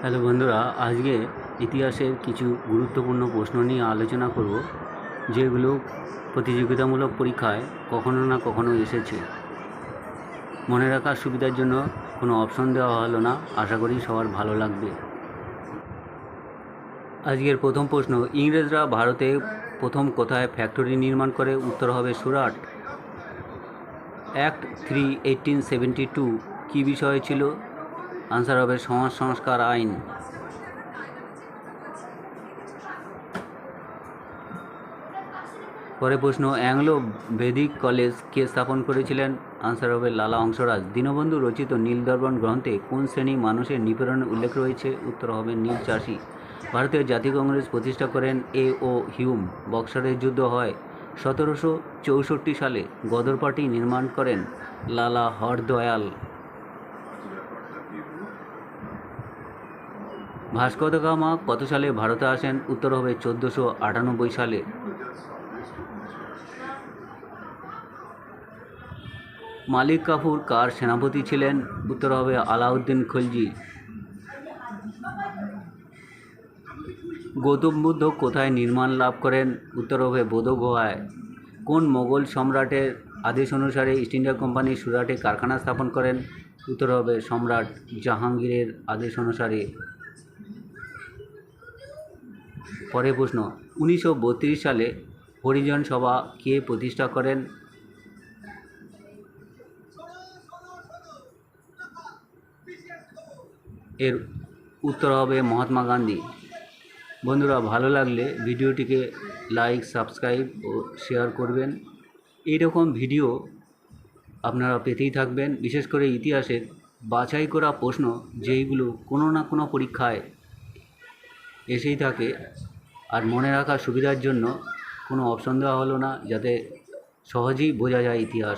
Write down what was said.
Hello বন্ধুরা, আজকে ইতিহাসের কিছু গুরুত্বপূর্ণ প্রশ্ন নিয়ে আলোচনা করব, যেগুলো প্রতিযোগিতামূলক পরীক্ষায় কখনো না কখনো এসেছে। মনে রাখার সুবিধার জন্য কোনো অপশন দেওয়া হলো না, আশা করি সবার ভালো লাগবে। আজকের প্রথম প্রশ্ন, ইংরেজরা ভারতে প্রথম কোথায় ফ্যাক্টরি নির্মাণ করে? উত্তর হবে Surat. Act three eighteen seventy two কী বিষয় ছিল? আনসার হবে সমাজ সংস্কার আইন। পরে প্রশ্ন, অ্যাংলো বেদিক কলেজ কে স্থাপন করেছিলেন? আনসার হবে লালা হংসরাজ। দীনবন্ধু রচিত নীলদর্পণ গ্রন্থে কোন শ্রেণি মানুষের নিপীড়নের উল্লেখ রয়েছে? উত্তর হবে নীল চাষি। ভারতীয় জাতীয় কংগ্রেস প্রতিষ্ঠা করেন এ ও হিউম। বক্সারের যুদ্ধ হয় সতেরোশো চৌষট্টি সালে। গদর পার্টি নির্মাণ করেন লালা হরদয়াল। ভাস্কর গামা কত সালে ভারতে আসেন? উত্তর হবে চোদ্দোশো আটানব্বই সালে। মালিক কাফুর কার সেনাপতি ছিলেন? উত্তর হবে আলাউদ্দিন খলজি। গৌতম বুদ্ধ কোথায় নির্মাণ লাভ করেন? উত্তর হবে বোধ গুহায় কোন মোগল সম্রাটের আদেশ অনুসারে ইস্ট ইন্ডিয়া কোম্পানি সুরাটে কারখানা স্থাপন করেন? উত্তর হবে সম্রাট জাহাঙ্গীরের আদেশ অনুসারে। পরের প্রশ্ন, উনিশশো বত্রিশ সালে হরিজন সভা কে প্রতিষ্ঠা করেন? এর উত্তর হবে মহাত্মা গান্ধী। বন্ধুরা, ভালো লাগলে ভিডিওটিকে লাইক, সাবস্ক্রাইব ও শেয়ার করবেন। এইরকম ভিডিও আপনারা পেতেই থাকবেন। বিশেষ করে ইতিহাসের বাছাই করা প্রশ্ন, যেইগুলো কোনো না কোনো পরীক্ষায় এসেই থাকে। আর মনে রাখার সুবিধার জন্য কোনো অপশন দেওয়া হলো না, যাতে সহজেই বোঝা যায় ইতিহাস।